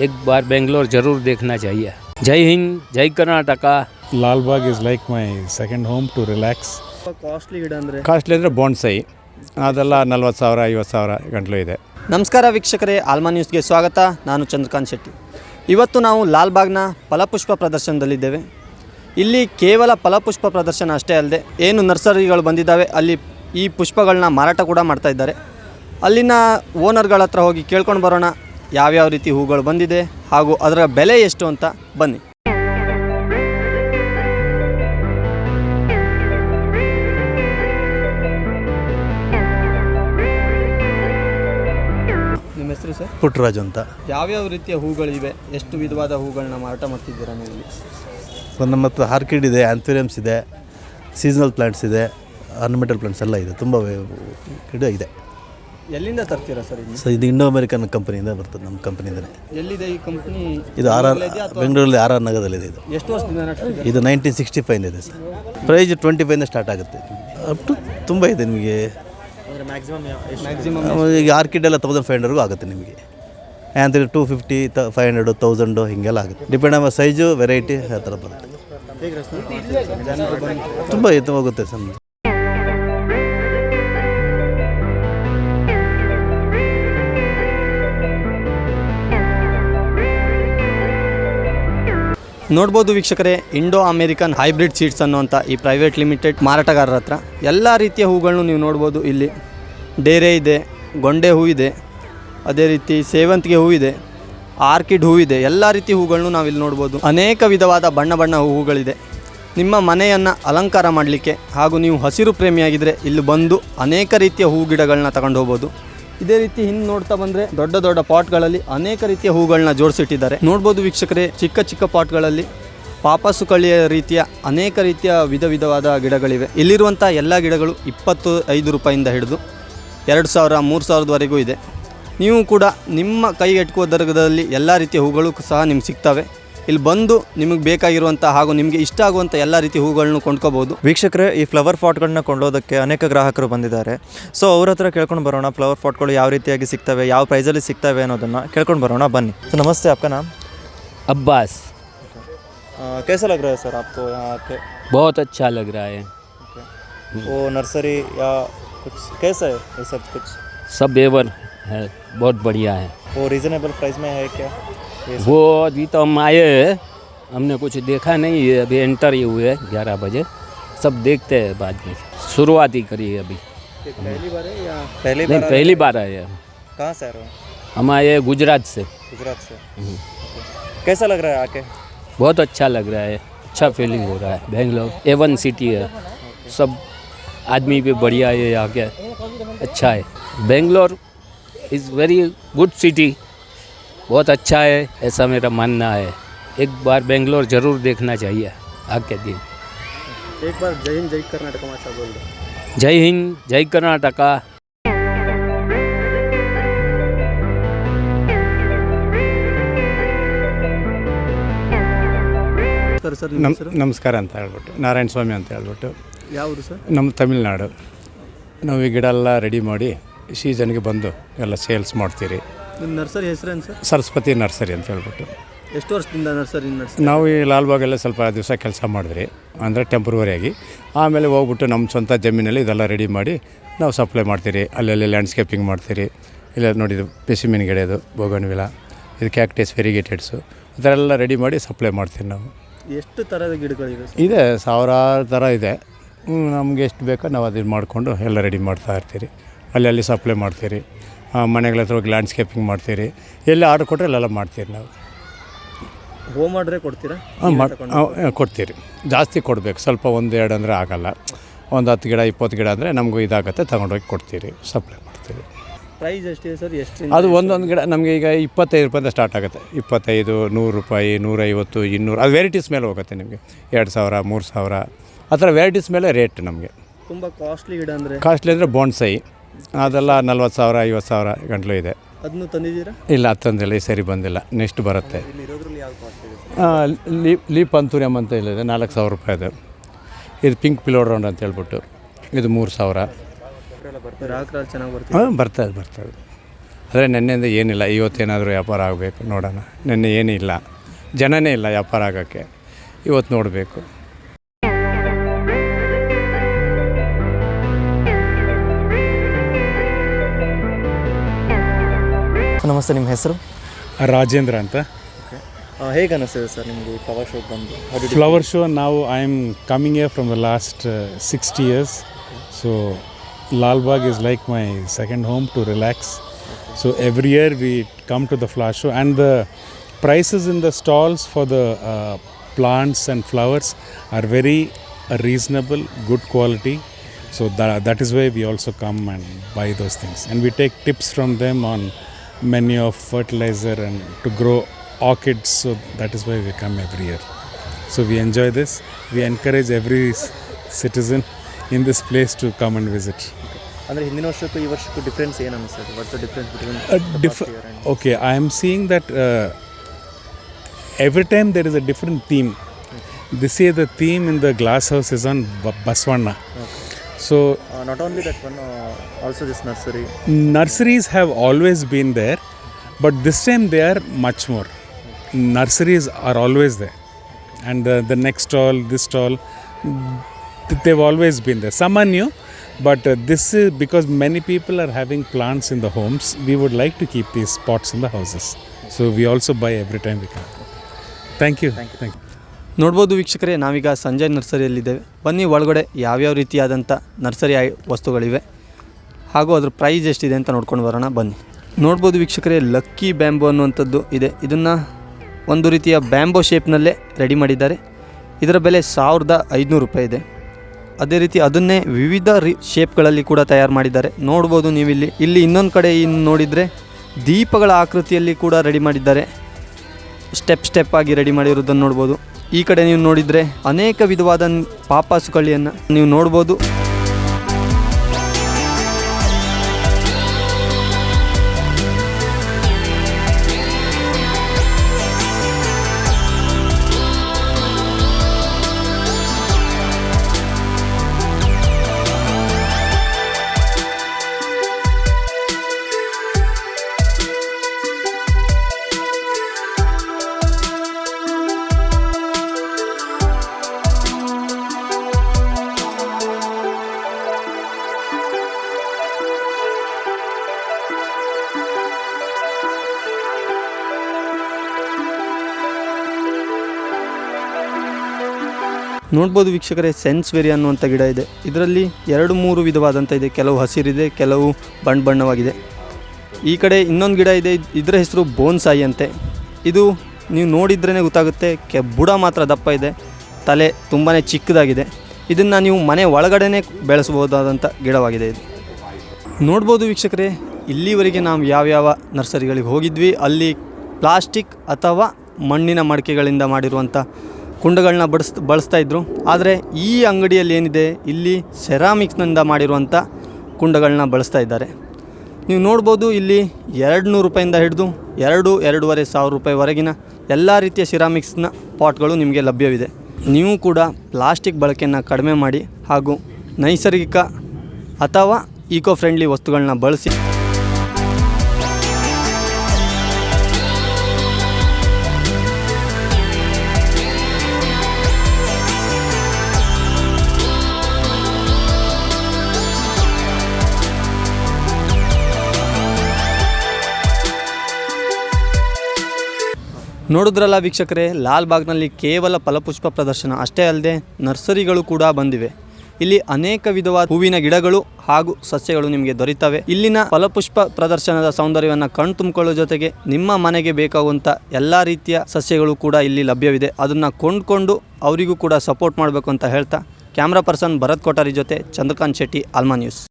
एक बार बेंगलोर जरूर देखना चाहिए जय हिंद जय Karnataka Lal Bagh is like my second home to relax costly ಗಿಡ ಅಂದರೆ ಕಾಸ್ಟ್ಲಿ ಅಂದರೆ ಬಾಂಡ್ಸೈ ಅದೆಲ್ಲ ನಲ್ವತ್ತು ಸಾವಿರ ಐವತ್ತು ಸಾವಿರ ಗಂಟಲು ಇದೆ ನಮಸ್ಕಾರ ವೀಕ್ಷಕರೇ ಆಲ್ಮಾ ನ್ಯೂಸ್ಗೆ ಸ್ವಾಗತ ನಾನು ಚಂದ್ರಕಾಂತ್ ಶೆಟ್ಟಿ ಇವತ್ತು ನಾವು ಲಾಲ್ಬಾಗ್ನ ಫಲಪುಷ್ಪ ಪ್ರದರ್ಶನದಲ್ಲಿದ್ದೇವೆ ಇಲ್ಲಿ ಕೇವಲ ಫಲಪುಷ್ಪ ಪ್ರದರ್ಶನ ಅಷ್ಟೇ ಅಲ್ಲದೆ ಏನು ನರ್ಸರಿಗಳು ಬಂದಿದ್ದಾವೆ ಅಲ್ಲಿ ಈ ಪುಷ್ಪಗಳನ್ನ ಮಾರಾಟ ಕೂಡ ಮಾಡ್ತಾ ಇದ್ದಾರೆ ಅಲ್ಲಿನ ಓನರ್ಗಳ ಹತ್ರ ಹೋಗಿ ಕೇಳ್ಕೊಂಡು ಬರೋಣ ಯಾವ್ಯಾವ ರೀತಿ ಹೂಗಳು ಬಂದಿದೆ ಹಾಗೂ ಅದರ ಬೆಲೆ ಎಷ್ಟು ಅಂತ ಬನ್ನಿ. ನಿಮ್ಮ ಹೆಸರು ಸರ್? ಪುಟ್ಟರಾಜು ಅಂತ. ಯಾವ್ಯಾವ ರೀತಿಯ ಹೂಗಳಿವೆ? ಎಷ್ಟು ವಿಧವಾದ ಹೂಗಳನ್ನ ಮಾರಾಟ ಮಾಡ್ತಿದ್ದೀರಾ ನೀವು ಇಲ್ಲಿ? ಸೊ ನಮ್ಮ ಹತ್ರ ಆರ್ಕಿಡ್ ಇದೆ ಆ್ಯಂಥೋರಿಯಮ್ಸ್ ಇದೆ ಸೀಸನಲ್ ಪ್ಲಾಂಟ್ಸ್ ಇದೆ ಆರ್ನಮೆಂಟಲ್ ಪ್ಲಾಂಟ್ಸ್ ಎಲ್ಲ ಇದೆ ತುಂಬ ಗಿಡ ಇದೆ. ಎಲ್ಲಿಂದ ತರ್ತೀರಾ ಸರ್ ಇಲ್ಲಿ ಸೊ ಇದು ಇಂಡೋ ಅಮೆರಿಕನ್ ಕಂಪನಿಯಿಂದ ಬರ್ತದೆ ನಮ್ಮ ಕಂಪನಿಯಿಂದಲೇ ಎಲ್ಲಿದೆ ಈ ಕಂಪ್ನಿ? ಇದು ಆರ್ ಆರ್ ಬೆಂಗಳೂರಲ್ಲಿ ಆರ್ ಆರ್ ನಗರದಲ್ಲಿದೆ ಇದು. ಎಷ್ಟು ವರ್ಷದಿಂದ ಇದು ನೈನ್ಟೀನ್ ಸಿಕ್ಸ್ಟಿ ಫೈವ್ ಇದೆ ಸರ್. ಪ್ರೈಸ್ ಟ್ವೆಂಟಿ ಫೈವ್ನ ಸ್ಟಾರ್ಟ್ ಆಗುತ್ತೆ. ಅಪ್ ಟು ತುಂಬ ಇದೆ ನಿಮಗೆ. ಮ್ಯಾಕ್ಸಿಮಮ್ ಈಗ ಆರ್ಕಿಡ್ ಎಲ್ಲ ತೌಸಂಡ್ ಫೈವ್ ಹಂಡ್ರೆಡ್ಗೂ ಆಗುತ್ತೆ ನಿಮಗೆ. ಆ್ಯಂಥೋರಿ two fifty to five hundred thousand ಹೀಗೆಲ್ಲ ಆಗುತ್ತೆ. ಡಿಪೆಂಡ್ ಆನ್ ಸೈಜು ವೆರೈಟಿ ಆ ಥರ ಬರುತ್ತೆ. ತುಂಬ ಇದು ಹೋಗುತ್ತೆ ಸರ್ ನೋಡ್ಬೋದು ವೀಕ್ಷಕರೇ, ಇಂಡೋ ಅಮೇರಿಕನ್ ಹೈಬ್ರಿಡ್ ಸೀಡ್ಸ್ ಅನ್ನುವಂಥ ಈ ಪ್ರೈವೇಟ್ ಲಿಮಿಟೆಡ್ ಮಾರಾಟಗಾರರ ಹತ್ರ ಎಲ್ಲ ರೀತಿಯ ಹೂಗಳನ್ನು ನೀವು ನೋಡ್ಬೋದು ಇಲ್ಲಿ. ಡೇರೆ ಇದೆ, ಗೊಂಡೆ ಹೂ ಇದೆ, ಅದೇ ರೀತಿ ಸೇವಂತಿಗೆ ಹೂ ಇದೆ, ಆರ್ಕಿಡ್ ಹೂ ಇದೆ, ಎಲ್ಲ ರೀತಿ ಹೂಗಳನ್ನು ನಾವಿಲ್ಲಿ ನೋಡ್ಬೋದು. ಅನೇಕ ವಿಧವಾದ ಬಣ್ಣ ಬಣ್ಣ ಹೂಗಳಿದೆ. ನಿಮ್ಮ ಮನೆಯನ್ನು ಅಲಂಕಾರ ಮಾಡಲಿಕ್ಕೆ ಹಾಗೂ ನೀವು ಹಸಿರು ಪ್ರೇಮಿಯಾಗಿದ್ದರೆ ಇಲ್ಲಿ ಬಂದು ಅನೇಕ ರೀತಿಯ ಹೂ ಗಿಡಗಳನ್ನ ತಗೊಂಡು ಹೋಗ್ಬೋದು. ಇದೇ ರೀತಿ ಹಿಂದೆ ನೋಡ್ತಾ ಬಂದ್ರೆ ದೊಡ್ಡ ದೊಡ್ಡ ಪಾಟ್ಗಳಲ್ಲಿ ಅನೇಕ ರೀತಿಯ ಹೂಗಳನ್ನ ಜೋಡಿಸಿಟ್ಟಿದ್ದಾರೆ. ನೋಡ್ಬೋದು ವೀಕ್ಷಕರೇ, ಚಿಕ್ಕ ಚಿಕ್ಕ ಪಾಟ್ಗಳಲ್ಲಿ ಪಾಪಸು ಕಳಿಯ ರೀತಿಯ ಅನೇಕ ರೀತಿಯ ವಿಧ ವಿಧವಾದ ಗಿಡಗಳಿವೆ. ಇಲ್ಲಿರುವಂಥ ಎಲ್ಲ ಗಿಡಗಳು ಇಪ್ಪತ್ತು ಐದು ರೂಪಾಯಿಂದ ಹಿಡಿದು ಎರಡು ಸಾವಿರ, ಮೂರು ಸಾವಿರದವರೆಗೂ ಇದೆ. ನೀವು ಕೂಡ ನಿಮ್ಮ ಕೈಗೆಟಕುವ ದರ್ಗದಲ್ಲಿ ಎಲ್ಲ ರೀತಿಯ ಹೂಗಳು ಸಹ ನಿಮ್ಗೆ ಸಿಗ್ತವೆ. ಇಲ್ಲಿ ಬಂದು ನಿಮಗೆ ಬೇಕಾಗಿರುವಂಥ ಹಾಗೂ ನಿಮಗೆ ಇಷ್ಟ ಆಗುವಂಥ ಎಲ್ಲ ರೀತಿಯ ಹೂಗಳನ್ನು ಕೊಂಡ್ಕೋಬೋದು ವೀಕ್ಷಕರೇ ಈ ಫ್ಲವರ್ ಪಾಟ್ಗಳನ್ನ ಕೊಂಡೋದಕ್ಕೆ ಅನೇಕ ಗ್ರಾಹಕರು ಬಂದಿದ್ದಾರೆ ಸೊ ಅವ್ರ ಹತ್ರ ಕೇಳ್ಕೊಂಡು ಬರೋಣ ಫ್ಲವರ್ ಪಾಟ್ಗಳು ಯಾವ ರೀತಿಯಾಗಿ ಸಿಗ್ತವೆ ಯಾವ ಪ್ರೈಸಲ್ಲಿ ಸಿಗ್ತವೆ ಅನ್ನೋದನ್ನು ಕೇಳ್ಕೊಂಡು ಬರೋಣ ಬನ್ನಿ ಸೊ ನಮಸ್ತೆ आपका नाम अब्बास कैसा लग रहा है सर आपको यहाँ आके बहुत अच्छा लग रहा है वो नर्सरी या कुछ कैसा है ये सब कुछ सब एवर है बहुत बढ़िया है वो रीज़नेबल प्राइस में है क्या ये सब वो अभी तो हम आए हैं। हमने कुछ देखा नहीं है। अभी एंटर ही हुए ग्यारह बजे। सब देखते हैं बाद में। शुरुआत ही करी है अभी। पहली बार नहीं बार पहली बार आए हैं हम। कहाँ से आ रहे हो? हम आए हैं गुजरात से। गुजरात से। कैसा लग रहा है आके? बहुत अच्छा लग रहा है। अच्छा फीलिंग हो रहा है। बेंगलोर एवन सिटी है। सब आदमी भी बढ़िया है यहाँ के। अच्छा है। Bangalore is very good city बहुत अच्छा है ऐसा मेरा मानना है एक बार बेंगलोर ज़रूर देखना चाहिए आके दिन एक बार जय हिंद जय कर्नाटक माचा बोल दो जय हिंद जय कर्नाटका ಸರ್ ಸರ್ ನಮ್ ನಮಸ್ಕಾರ ಅಂತ ಹೇಳ್ಬಿಟ್ಟು ನಾರಾಯಣ ಸ್ವಾಮಿ ಅಂತ ಹೇಳ್ಬಿಟ್ಟು ಯಾವುದು ಸರ್ ನಮ್ಮ ತಮಿಳ್ನಾಡು ನಾವು ಈ ಗಿಡ ಎಲ್ಲ ರೆಡಿ ಮಾಡಿ ಸೀಸನ್ಗೆ ಬಂದು ಎಲ್ಲ ಸೇಲ್ಸ್ ಮಾಡ್ತೀರಿ ನಿಮ್ಮ ನರ್ಸರಿ ಹೆಸರೇನು ಸರ್? ಸರಸ್ವತಿ ನರ್ಸರಿ ಅಂತ ಹೇಳ್ಬಿಟ್ಟು. ಎಷ್ಟು ವರ್ಷದಿಂದ ನರ್ಸರಿ ನಾವು ಈ ಲಾಲ್ಬಾಗಲ್ಲೇ ಸ್ವಲ್ಪ ದಿವಸ ಕೆಲಸ ಮಾಡಿದ್ರಿ ಅಂದರೆ ಟೆಂಪ್ರವರಿಯಾಗಿ ಆಮೇಲೆ ಹೋಗ್ಬಿಟ್ಟು ನಮ್ಮ ಸ್ವಂತ ಜಮೀನಲ್ಲಿ ಇದೆಲ್ಲ ರೆಡಿ ಮಾಡಿ ನಾವು ಸಪ್ಲೈ ಮಾಡ್ತೀರಿ. ಅಲ್ಲಲ್ಲಿ ಲ್ಯಾಂಡ್ಸ್ಕೇಪಿಂಗ್ ಮಾಡ್ತೀರಿ. ಇಲ್ಲ ನೋಡಿದ್ದು ಪೆಸಿಮಿನ್ ಗಿಡದು ಬೋಗನ್ವಿಲ ಇದು ಕ್ಯಾಕ್ಟಸ್ ವೆರಿಗೇಟೆಡ್ಸು ಥರ ಎಲ್ಲ ರೆಡಿ ಮಾಡಿ ಸಪ್ಲೈ ಮಾಡ್ತೀವಿ ನಾವು. ಎಷ್ಟು ಥರದ ಗಿಡಗಳಿವೆ ಇದೆ ಸಾವಿರಾರು ಥರ ಇದೆ. ನಮಗೆ ಎಷ್ಟು ಬೇಕೋ ನಾವು ಅದನ್ನು ಮಾಡಿಕೊಂಡು ಎಲ್ಲ ರೆಡಿ ಮಾಡ್ತಾ ಇರ್ತೀರಿ. ಅಲ್ಲಿ ಅಲ್ಲಿ ಸಪ್ಲೈ ಮಾಡ್ತೀರಿ. ಮನೆಗಳ ಹತ್ರ ಹೋಗಿ ಲ್ಯಾಂಡ್ಸ್ಕೇಪಿಂಗ್ ಮಾಡ್ತೀರಿ. ಎಲ್ಲಿ ಆರ್ಡ್ರ್ ಕೊಟ್ಟರೆ ಅಲ್ಲೆಲ್ಲ ಮಾಡ್ತೀರಿ ನಾವು. ಹೋಮ್ ಆರ್ಡ್ರೇ ಕೊಡ್ತೀರಾ? ಹಾಂ ಮಾಡಿ ಕೊಡ್ತೀರಿ. ಜಾಸ್ತಿ ಕೊಡಬೇಕು. ಸ್ವಲ್ಪ ಒಂದು ಎರಡು ಅಂದರೆ ಆಗಲ್ಲ. ಒಂದು ಹತ್ತು ಗಿಡ ಇಪ್ಪತ್ತು ಗಿಡ ಅಂದರೆ ನಮಗೂ ಇದಾಗುತ್ತೆ ತಗೊಂಡೋಗಿ ಕೊಡ್ತೀರಿ. ಸಪ್ಲೈ ಮಾಡ್ತೀರಿ. ಪ್ರೈಸ್ ಎಷ್ಟಿದೆ ಸರ್? ಎಷ್ಟು ಅದು ಒಂದೊಂದು ಗಿಡ ನಮಗೆ ಈಗ ಇಪ್ಪತ್ತೈದು ರೂಪಾಯಿಂದ ಸ್ಟಾರ್ಟ್ ಆಗುತ್ತೆ. ಇಪ್ಪತ್ತೈದು ನೂರು ರೂಪಾಯಿ ನೂರೈವತ್ತು ಇನ್ನೂರು. ಅದು ವೆರೈಟೀಸ್ ಮೇಲೆ ಹೋಗುತ್ತೆ ನಿಮಗೆ. ಎರಡು ಸಾವಿರ ಮೂರು ಸಾವಿರ. ಆ ಥರ ವೆರೈಟೀಸ್ ಮೇಲೆ ರೇಟ್ ನಮಗೆ. ತುಂಬ ಕಾಸ್ಟ್ಲಿ ಗಿಡ ಅಂದರೆ? ಕಾಸ್ಟ್ಲಿ ಅಂದರೆ ಬಾಂಡ್ಸೈ ಅದೆಲ್ಲ ನಲ್ವತ್ತು ಸಾವಿರ ಐವತ್ತು ಸಾವಿರ ಗಂಟಲು ಇದೆ. ಅದನ್ನು ತಂದಿದ್ದೀರಾ? ಇಲ್ಲ ತಂದಿಲ್ಲ ಈ ಸರಿ ಬಂದಿಲ್ಲ. ನೆಕ್ಸ್ಟ್ ಬರುತ್ತೆ. ಲೀಪ್ ಲೀಪ್ ಅಂತೂರಿಯಮ್ ಅಂತ ಇಲ್ಲಿದೆ ನಾಲ್ಕು ಸಾವಿರ ರೂಪಾಯಿ ಅದು. ಇದು ಪಿಂಕ್ ಪಿಲೋಡ್ರೌಂಡ್ ಅಂತ ಹೇಳ್ಬಿಟ್ಟು ಇದು ಮೂರು ಸಾವಿರ. ಹಾಂ ಬರ್ತದೆ ಬರ್ತದೆ. ಆದರೆ ನೆನ್ನೆಯಿಂದ ಏನಿಲ್ಲ ಇವತ್ತೇನಾದರೂ ವ್ಯಾಪಾರ ಆಗಬೇಕು ನೋಡೋಣ. ನೆನ್ನೆ ಇಲ್ಲ ಜನನೇ ಇಲ್ಲ ವ್ಯಾಪಾರ ಆಗೋಕ್ಕೆ. ಇವತ್ತು ನೋಡಬೇಕು. ನಮಸ್ತೆ ನಿಮ್ಮ ಹೆಸರು ರಾಜೇಂದ್ರ ಅಂತ ಹೇಗೆ ಅನಿಸ್ತಿದೆ ಸರ್ ನಿಮಗೆ ಫ್ಲವರ್ ಶೋಗೆ ಬಂದು ಫ್ಲವರ್ ಶೋ ನಾವು I am coming year from the last sixty years so Lalbagh is like my second home to relax so every year we come to the flower show and the prices in the stalls for the plants and flowers are very uh, reasonable, good quality. So that, that is why we also come and buy those things. And we take tips from them on many of fertilizer and to grow orchids. So that is why we come every year. So we enjoy this. We encourage every s- citizen in this place to come and visit. ಅಂದರೆ ಹಿಂದಿನ ವರ್ಷಕ್ಕೂ ಈ ವರ್ಷಕ್ಕೂ difference ಏನು ಅನಿಸ್ತದೆ what's the difference A diff- okay, I am seeing that uh, every time there is a different theme. This year the theme in the glass house is on B- Baswana. So, uh, not only that one, uh, also this nursery. Nurseries have always been there, but this time they are much more. Nurseries are always there, and the, the next stall, this stall, they've always been there. Some are new, but uh, this is because many people are having plants in the homes. We would like to keep these pots in the houses, so we also buy every time we come. Thank you. Thank you. Thank you. ನೋಡ್ಬೋದು ವೀಕ್ಷಕರೇ, ನಾವೀಗ ಸಂಜಯ್ ನರ್ಸರಿಯಲ್ಲಿದ್ದೇವೆ. ಬನ್ನಿ, ಒಳಗಡೆ ಯಾವ್ಯಾವ ರೀತಿಯಾದಂಥ nursery ವಸ್ತುಗಳಿವೆ. ಹಾಗೂ ಅದ್ರ ಪ್ರೈಸ್ ಎಷ್ಟಿದೆ ಅಂತ ನೋಡ್ಕೊಂಡು ಬರೋಣ, ಬನ್ನಿ. ನೋಡ್ಬೋದು ವೀಕ್ಷಕರೇ, ಲಕ್ಕಿ ಬ್ಯಾಂಬೋ ಅನ್ನುವಂಥದ್ದು ಇದೆ. ಇದನ್ನು ಒಂದು ರೀತಿಯ ಬ್ಯಾಂಬೋ ಶೇಪ್ನಲ್ಲೇ ರೆಡಿ ಮಾಡಿದ್ದಾರೆ. ಇದರ ಬೆಲೆ ಸಾವಿರದ ಐದುನೂರು ರೂಪಾಯಿ ಇದೆ. ಅದೇ ರೀತಿ ಅದನ್ನೇ ವಿವಿಧ ರಿ ಶೇಪ್ಗಳಲ್ಲಿ ಕೂಡ ತಯಾರು ಮಾಡಿದ್ದಾರೆ. ನೋಡ್ಬೋದು ನೀವಿಲ್ಲಿ ಇಲ್ಲಿ ಇನ್ನೊಂದು ಕಡೆ ಇನ್ನು ನೋಡಿದರೆ ದೀಪಗಳ ಆಕೃತಿಯಲ್ಲಿ ಕೂಡ ರೆಡಿ ಮಾಡಿದ್ದಾರೆ. ಸ್ಟೆಪ್ ಸ್ಟೆಪ್ ಆಗಿ ರೆಡಿ ಮಾಡಿರೋದನ್ನು ನೋಡ್ಬೋದು. ಈ ಕಡೆ ನೀವು ನೋಡಿದರೆ ಅನೇಕ ವಿಧವಾದ ಪಾಪಾಸುಕಳ್ಳಿಯನ್ನು ನೀವು ನೋಡ್ಬೋದು. ನೋಡ್ಬೋದು ವೀಕ್ಷಕರೇ, ಸೆನ್ಸ್ ವೆರಿ ಅನ್ನುವಂಥ ಗಿಡ ಇದೆ. ಇದರಲ್ಲಿ ಎರಡು ಮೂರು ವಿಧವಾದಂಥ ಇದೆ. ಕೆಲವು ಹಸಿರಿದೆ, ಕೆಲವು ಬಣ್ಣ ಬಣ್ಣವಾಗಿದೆ. ಈ ಕಡೆ ಇನ್ನೊಂದು ಗಿಡ ಇದೆ. ಇದರ ಹೆಸರು ಬೋನ್ಸಾಯಿ ಅಂತೆ. ಇದು ನೀವು ನೋಡಿದ್ರೇ ಗೊತ್ತಾಗುತ್ತೆ, ಕೆ, ಬುಡ ಮಾತ್ರ ದಪ್ಪ ಇದೆ. ತಲೆ ತುಂಬಾ ಚಿಕ್ಕದಾಗಿದೆ. ಇದನ್ನು ನೀವು ಮನೆ ಒಳಗಡೆನೇ ಬೆಳೆಸ್ಬೋದಾದಂಥ ಗಿಡವಾಗಿದೆ ಇದು. ನೋಡ್ಬೋದು ವೀಕ್ಷಕರೇ, ಇಲ್ಲಿವರೆಗೆ ನಾವು ಯಾವ್ಯಾವ ನರ್ಸರಿಗಳಿಗೆ ಹೋಗಿದ್ವಿ, ಅಲ್ಲಿ ಪ್ಲಾಸ್ಟಿಕ್ ಅಥವಾ ಮಣ್ಣಿನ ಮಡಿಕೆಗಳಿಂದ ಮಾಡಿರುವಂಥ ಕುಂಡಗಳನ್ನ ಬಡಿಸ್ ಬಳಸ್ತಾ ಇದ್ದರು ಆದರೆ ಈ ಅಂಗಡಿಯಲ್ಲಿ ಏನಿದೆ? ಇಲ್ಲಿ ಸೆರಾಮಿಕ್ಸ್ನಿಂದ ಮಾಡಿರುವಂಥ ಕುಂಡಗಳನ್ನ ಬಳಸ್ತಾ ಇದ್ದಾರೆ. ನೀವು ನೋಡ್ಬೋದು ಇಲ್ಲಿ ಎರಡು ನೂರು ರೂಪಾಯಿಂದ ಹಿಡಿದು ಎರಡು, ಎರಡೂವರೆ ಸಾವಿರ ರೂಪಾಯಿವರೆಗಿನ ಎಲ್ಲ ರೀತಿಯ ಸಿರಾಮಿಕ್ಸ್ನ ಪಾಟ್ಗಳು ನಿಮಗೆ ಲಭ್ಯವಿದೆ. ನೀವು ಕೂಡ ಪ್ಲಾಸ್ಟಿಕ್ ಬಳಕೆಯನ್ನು ಕಡಿಮೆ ಮಾಡಿ ಹಾಗೂ ನೈಸರ್ಗಿಕ ಅಥವಾ ಈಕೋ ಫ್ರೆಂಡ್ಲಿ ವಸ್ತುಗಳನ್ನ ಬಳಸಿ ನೋಡಿದ್ರಲ್ಲ ವೀಕ್ಷಕರೇ ಲಾಲ್ಬಾಗ್ನಲ್ಲಿ ಕೇವಲ ಫಲಪುಷ್ಪ ಪ್ರದರ್ಶನ ಅಷ್ಟೇ ಅಲ್ಲದೆ ನರ್ಸರಿಗಳು ಕೂಡ ಬಂದಿವೆ. ಇಲ್ಲಿ ಅನೇಕ ವಿಧವಾದ ಹೂವಿನ ಗಿಡಗಳು ಹಾಗೂ ಸಸ್ಯಗಳು ನಿಮಗೆ ದೊರೀತವೆ. ಇಲ್ಲಿನ ಫಲಪುಷ್ಪ ಪ್ರದರ್ಶನದ ಸೌಂದರ್ಯವನ್ನು ಕಣ್ ತುಂಬಿಕೊಳ್ಳೋ ಜೊತೆಗೆ ನಿಮ್ಮ ಮನೆಗೆ ಬೇಕಾಗುವಂಥ ಎಲ್ಲ ರೀತಿಯ ಸಸ್ಯಗಳು ಕೂಡ ಇಲ್ಲಿ ಲಭ್ಯವಿದೆ. ಅದನ್ನು ಕೊಂಡ್ಕೊಂಡು ಅವರಿಗೂ ಕೂಡ ಸಪೋರ್ಟ್ ಮಾಡಬೇಕು ಅಂತ ಹೇಳ್ತಾ, ಕ್ಯಾಮ್ರಾ ಪರ್ಸನ್ ಭರತ್ ಕೊಠಾರಿ ಜೊತೆ ಚಂದ್ರಕಾಂತ್ ಶೆಟ್ಟಿ ಆಲ್ಮಾ ನ್ಯೂಸ್.